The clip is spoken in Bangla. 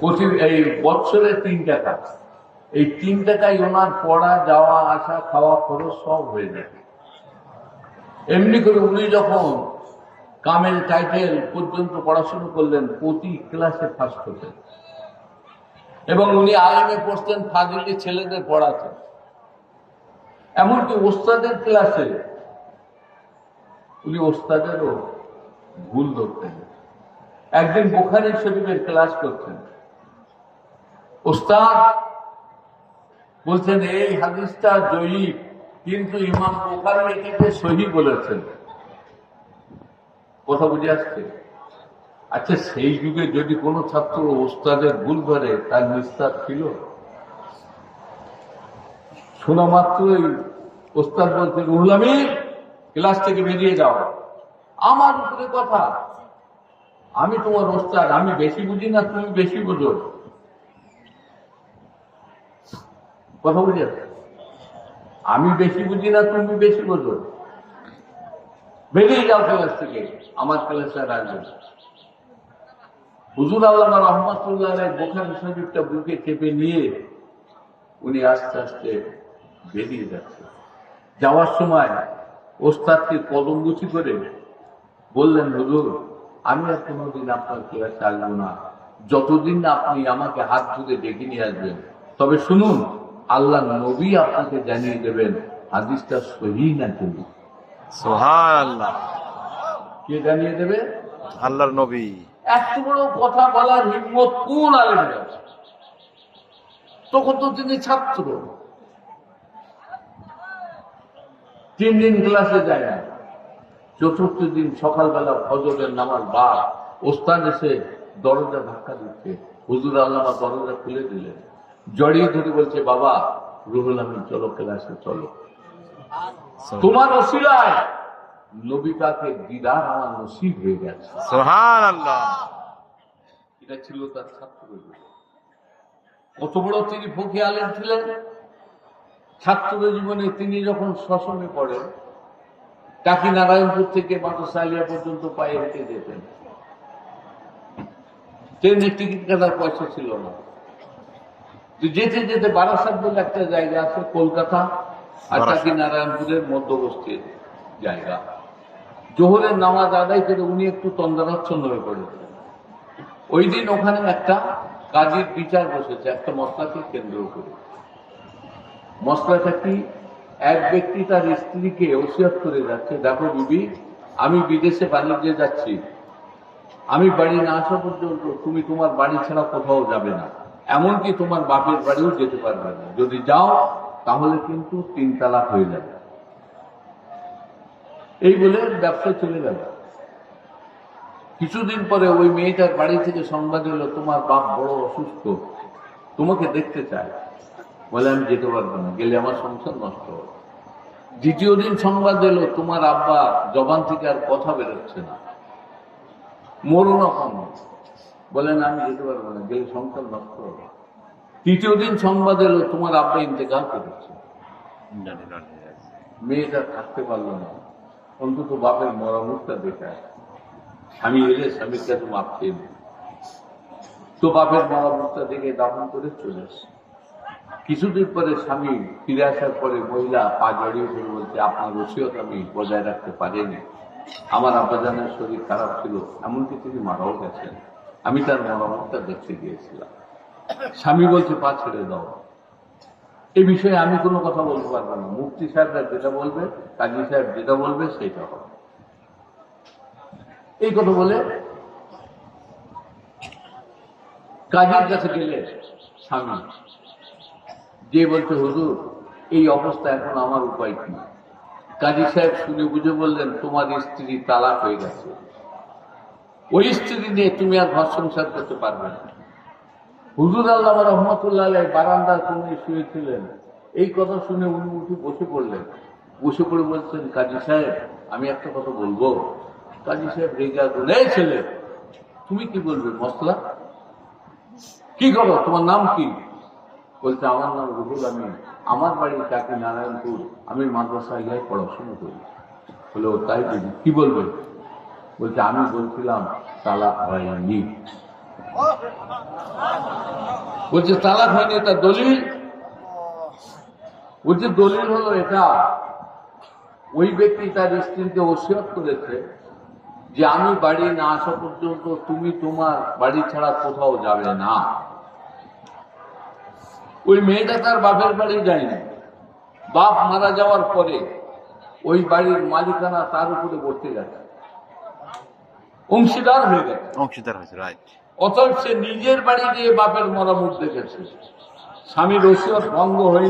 প্রতি এই বছরে তিন টাকা। এই তিন টাকায় ওনার পড়া, যাওয়া, আসা, খাওয়া, খরচ সব হয়ে যায়। এমনি করে উনি যখন কামেল টাইটেল পর্যন্ত পড়াশুনো করলেন, প্রতি ক্লাসে ফার্স্ট হতেন এবং উনি আলেমে পড়তেন, ফাজিলি ছেলেদের পড়াতেন এমনকি ওস্তাদের ক্লাসে উনি ওস্তাদেরও ভুল ধরতেন। একদিন বোখারি শরীফের ক্লাস করছেন ওস্তাদ বলছেন, এই হাদিসটা জয়ীব কিন্তু ইমাম বোখারি এটাকে সহি বলেছেন। কথা বুঝে আসছে? আচ্ছা সেই যুগে যদি কোনো ছাত্র ওস্তাদের ভুল ধরে, তার নিস্তার ছিল? শোনা মাত্রই ওস্তাদ বলছে রুহুল ক্লাস থেকে বেরিয়ে যাও। আমার উপরে কথা। আমি তোমার ওস্তাদ আমি বেশি বুঝি না, তুমি বেশি বুঝো। কথা বুঝে আমি বেশি বুঝি না, তুমি বেশি বোঝো। বেরিয়ে যাও ক্লাস থেকে, আমার ক্লাসে রাখবে হুজুর আল্লাহ রহমতুল্লাহ বোখারি শরীফটা বুকে চেপে নিয়ে উনি আস্তে আস্তে বেরিয়ে যাচ্ছে যাওয়ার সময় ওস্তাদকে কদম গুছি করে বললেন, হুজুর, আমি আর কোনোদিন আপনার ক্লাসে আসব না। যতদিন আপনি আমাকে হাত ধরে ডেকে নিয়ে আসবেন, তবে শুনুন আল্লাহ নবী আপনাকে জানিয়ে দেবেন হাদিসটা সহি না কিন্তু কে জানিয়ে দেবে? আল্লাহর নবী। এত বড় কথা বলার হিম্মত কোন আলেমের আছে? তখন তো তিনি ছাত্র। তিন দিন ক্লাসে যায় না। চতুর্থ দিন সকালবেলা ফজরের নামার বা ওস্তাদ এসে দরজা ধাক্কা দিচ্ছে। হুজুর আল্লাহ দরজা খুলে দিলেন। জড়িয়ে ধরে বলছে বাবা রুহুল আমিন চলো ক্লাসে চলো। তোমার অসিলায় নবিতাকে দিদার আমার নসিব হয়ে গেছে। সোহান আল্লাহ এটা ছিল তার ছাত্র কত বড় তিনি ফকি আলেম ছিলেন। ছাত্র জীবনে তিনি যখন শ্মশানে পড়েন টাকি নারায়ণপুর থেকে মাদ্রাসালিয়া পর্যন্ত পায়ে হেঁটে যেতেন। ট্রেনের টিকিট কাটার পয়সা ছিল না। তো যেতে যেতে বারাসাত বলে একটা জায়গা আছে কলকাতা আর। টাকি নারায়ণপুরের মধ্যবস্তির জায়গা। জোহরের নামাজ আদায় করে উনি একটু তন্দ্রাচ্ছন্ন হয়ে পড়েছেন ওই দিন ওখানে একটা কাজীর বিচার বসেছে একটা মশলাকে কেন্দ্র করে মশলাটা কি? এক ব্যক্তি তার স্ত্রীকে ওসিয়ত করে যাচ্ছে দেখো বিবি আমি বিদেশে বাণিজ্যে যাচ্ছি। আমি বাড়ি না আসা পর্যন্ত তুমি তোমার বাড়ি ছাড়া কোথাও যাবে না। এমনকি তোমার বাপের বাড়িও যেতে পারবে না। যদি যাও, তাহলে কিন্তু তিন তালাক হয়ে যাবে। এই বলে ব্যবসা চলে গেল। কিছুদিন পরে ওই মেয়েটার বাড়ি থেকে সংবাদ এলো, তোমার বাপ বড় অসুস্থ। তোমাকে দেখতে চায়। বলে, আমি যেতে পারব না। গেলে আমার সংসার নষ্ট হবে। দ্বিতীয় দিন সংবাদ এলো, তোমার আব্বা জবান থেকে আর কথা বেরোচ্ছে না। কম বলেন আমি যেতে পারব না। গেলে সংসার নষ্ট হবে। তৃতীয় দিন সংবাদ এলো তোমার আব্বা ইন্তেকাল করেছে। মেয়েটা থাকতে পারল না। অন্তত বাপের মরামুখটা দেখায় স্বামী এলে স্বামীর কাছে মাপ নেয়। তো বাপের মরামুখটা দেখে দাফন করে চলে আসে। কিছুদিন পরে স্বামী ফিরে আসার পরে মহিলা পা জড়িয়ে ধরে বলছে আপনার রসিয়ত আমি বজায় রাখতে পারিনি। আমার আব্বাজানের শরীর খারাপ ছিল এমনকি তিনি মারাও গেছেন। আমি তার মরামতটা দেখতে গিয়েছিলাম। স্বামী বলছে, পা ছেড়ে দাও। এই বিষয়ে আমি কোনো কথা বলতে পারব না। মুফতি সাহেবরা যেটা বলবে, কাজী সাহেব যেটা বলবে, সেটা হবে। এই কথা বলে কাজীর কাছে গেলে স্বামী, যে বলছে, হুজুর, এই অবস্থা এখন আমার উপায় কি? কাজী সাহেব শুনে বুঝে বললেন, তোমার স্ত্রী তালাক হয়ে গেছে। ওই স্ত্রী নিয়ে তুমি আর ঘর সংসার করতে পারবে না। হুজুর আল্লাহ রহমতুল্লাহ বারান্দার কোণে শুয়েছিলেন। এই কথা শুনে উনি উঠে বসে পড়লেন। বসে পড়ে বলছেন, কাজী সাহেব, আমি একটা কথা বলব। কাজী সাহেব রেগা বলে ছেলে, তুমি কি বলবে মশলা কি করো তোমার নাম কি? বলছে, আমার নাম রুহুল আমি আমার বাড়ি চাকরি নারায়ণপুর। আমি মাদ্রাসায় পড়াশোনা করি। বলে, ও তাই কি বলবে? বলছে, আমি বলছিলাম তালা হয়নি। বলছে, তালাক হয়নি, এটা দলিল? বলছে, দলিল হলো এটা, ওই ব্যক্তি তার স্ত্রীকে ওসিয়ত করেছে যে, আমি বাড়ি না আসা পর্যন্ত তুমি তোমার বাড়ি ছাড়া কোথাও যাবে না। ওই মেয়েটা তার বাপের বাড়ি যায়নি। বাপ মারা যাওয়ার পরে ওই বাড়ির মালিকানা তার উপরে বসতে গেছে। অংশীদার হয়ে গেছে। অংশীদার হয়েছে রাইট অতএব সে নিজের বাড়ি গিয়ে বাপের মরামত দেখেছে স্বামীর ওসিয়ত ভঙ্গ হয়ে